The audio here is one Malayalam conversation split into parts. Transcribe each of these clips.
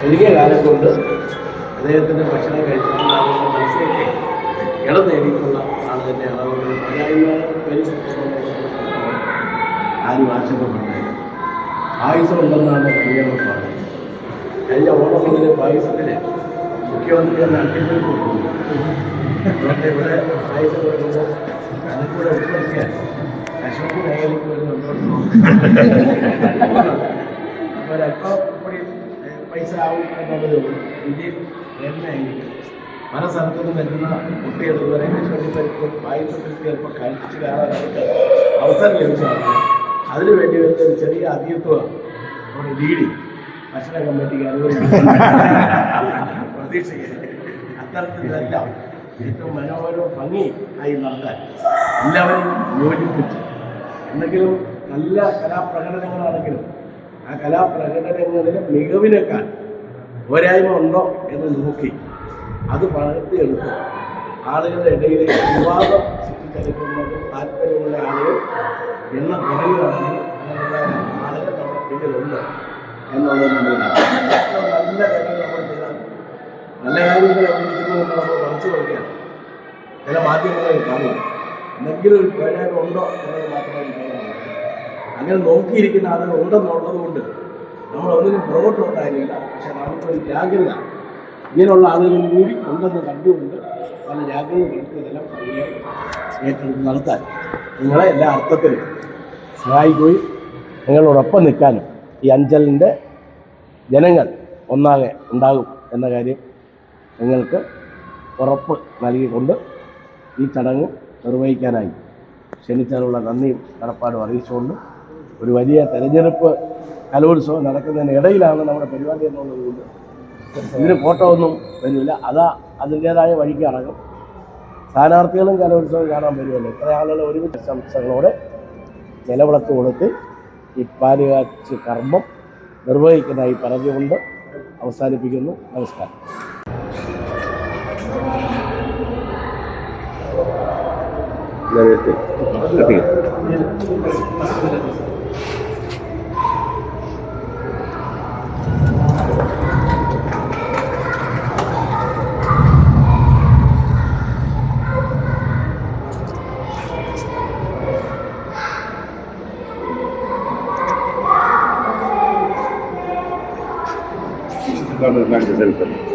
ചുരുങ്ങിയ കാലം കൊണ്ട് അദ്ദേഹത്തിന്റെ ഭക്ഷണം കഴിച്ചിട്ടുള്ള ആളുകളുടെ മനസ്സിലേക്ക് ഇടം നേടിയിട്ടുള്ള ആൾ തന്നെയാണ് അതുകൊണ്ട് ആരും ആശങ്കപ്പെടുന്നത് പായസം ഉണ്ടെന്നാണ് കല്യാണം പറഞ്ഞത്. കഴിഞ്ഞ ഓണം മുതൽ പായസത്തിന് മുഖ്യമന്ത്രി തന്നെ അട്ടിമറി കൊടുക്കുന്നു. അതുകൊണ്ട് ഇവിടെ പായസം കൊടുക്കുമ്പോൾ കൂടെ ഉൾപ്പെടുത്തിയാൽ കശുവണ്ടി മേഖലയ്ക്ക് വരുന്നുണ്ടോ അപ്പോൾ ആവും എന്നുള്ളതേ ഉള്ളൂ. എന്നായിരിക്കും മനസ്സനത്തുനിന്ന് വരുന്ന കുട്ടികൾ ഇതുവരെ കശുവണ്ടിപ്പരിപ്പും വായ്പത്തിൽ ചിലപ്പോൾ കഴിച്ച് കാണാനായിട്ട് അവസരം ലഭിച്ചതാണ്. അതിനു വേണ്ടി വരുന്ന ഒരു ചെറിയ അതിയത്വമാണ് നമ്മുടെ ലീഡി. ഭക്ഷണ കമ്മിറ്റിക്ക് അനുവദിക്കുന്നത് പ്രതീക്ഷിക്കുന്നത് അത്തരത്തിലെല്ലാം ഏറ്റവും മനോഹരവും ഭംഗി ആയി നടത്താൻ എല്ലാവരും യോജിപ്പിച്ചു. എന്തെങ്കിലും നല്ല കലാപ്രകടനങ്ങളാണെങ്കിലും ആ കലാപ്രകടനങ്ങളിലെ മികവിനേക്കാൾ പോരായ്മ ഉണ്ടോ എന്ന് നോക്കി. അത് വളർത്തിയെടുത്ത് ആളുകളുടെ ഇടയിൽ വിവാദം സൃഷ്ടിച്ചെടുക്കുന്ന താല്പര്യമുള്ള ആളുകൾ കുറയുകയാണെങ്കിൽ അങ്ങനെയുള്ള ആളുകൾ നമ്മുടെ പിന്നിലുണ്ട് എന്നുള്ളത് നല്ല കാര്യങ്ങൾ നമ്മൾ ചെയ്താൽ നല്ല കാര്യങ്ങൾ ഇരിക്കുന്നു എന്ന് നമ്മൾ കുറച്ച് നോക്കിയാൽ ചില മാധ്യമങ്ങളിൽ കാണും. എന്തെങ്കിലും ഒരു പോരായ്മ ഉണ്ടോ എന്നത് മാത്രമേ അങ്ങനെ നോക്കിയിരിക്കുന്ന ആളുകൾ ഉണ്ടെന്നുള്ളത് കൊണ്ട് നമ്മൾ ഒന്നിനും പുറകോട്ട് കാര്യമില്ല പക്ഷെ നമുക്കൊരു ജാഗ്രത. ഇങ്ങനെയുള്ള ആളുകളും കൂടി ഉണ്ടെന്ന് കണ്ടുകൊണ്ട് പല ജാഗ്രത ഇതെല്ലാം പള്ളിയെ ഏറ്റെടുത്ത് നടത്താൻ. നിങ്ങളെ എല്ലാ അർത്ഥത്തിലും സഹായിക്കുകയും നിങ്ങളോടൊപ്പം നിൽക്കാനും ഈ അഞ്ചലിന്റെ ജനങ്ങൾ ഒന്നാകെ ഉണ്ടാകും എന്ന കാര്യം നിങ്ങൾക്ക് ഉറപ്പ് നൽകിക്കൊണ്ട് ഈ ചടങ്ങ് നിർവഹിക്കാനായി ക്ഷണിച്ചാലുള്ള നന്ദിയും കടപ്പാടും അറിയിച്ചുകൊണ്ട് ഒരു വലിയ തെരഞ്ഞെടുപ്പ് കലോത്സവം നടക്കുന്നതിന് ഇടയിലാണ് നമ്മുടെ പരിപാടി എന്നുള്ളതുകൊണ്ട് ഇതിന് ഫോട്ടോ ഒന്നും വരില്ല. അതാ അതിന്റേതായ വഴിക്ക് ഇറങ്ങും. സ്ഥാനാർത്ഥികളും കലോത്സവം കാണാൻ വരുമല്ലോ. ഇത്ര ആളുകൾ ഒരുമിച്ച് സംസ്ഥകളോടെ നിലവിളക്ക് കൊടുത്ത് ഈ പാലുകാച്ച് കർമ്മം നിർവഹിക്കുന്നതായി പറഞ്ഞുകൊണ്ട് അവസാനിപ്പിക്കുന്നു. നമസ്കാരം. Corner Magazine Center.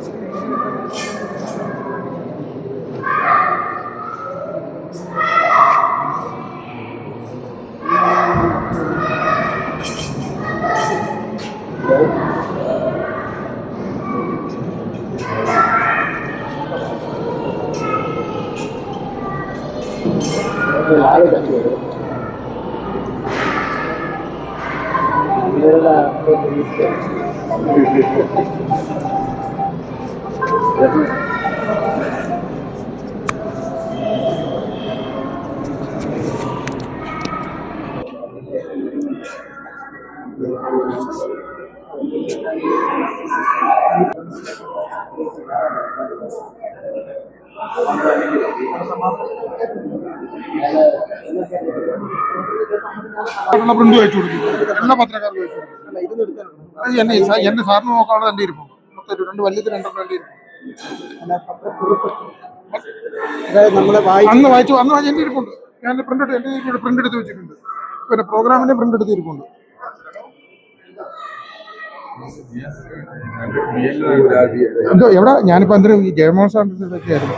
Claro que quiero. Mira la Thank you. Print വായിച്ചു കൊടുക്കും എല്ലാ പത്രക്കാർക്കും അയച്ചു കൊടുക്കും എന്നെ എന്റെ സാറിന് നോക്കാനുള്ള എന്റെ ഇരിപ്പുണ്ട് മൊത്തം രണ്ട് വലിയ രണ്ടെണ്ണം എന്റെ അന്ന് വായിച്ചു അന്ന് വായിച്ച എന്റെ ഇരിപ്പുണ്ട്. ഞാൻ പ്രിന്റ് എടുത്ത് എന്റെ പ്രിന്റ് എടുത്ത് വെച്ചിട്ടുണ്ട്. പിന്നെ പ്രോഗ്രാമിന്റെ പ്രിന്റ് എടുത്ത് ഇരിപ്പുണ്ട്. എന്തോ എവിടെ? ഞാനിപ്പോ എന്തൊരു ജയമോഹൻ സാറിന്റെ ഇതൊക്കെയായിരുന്നു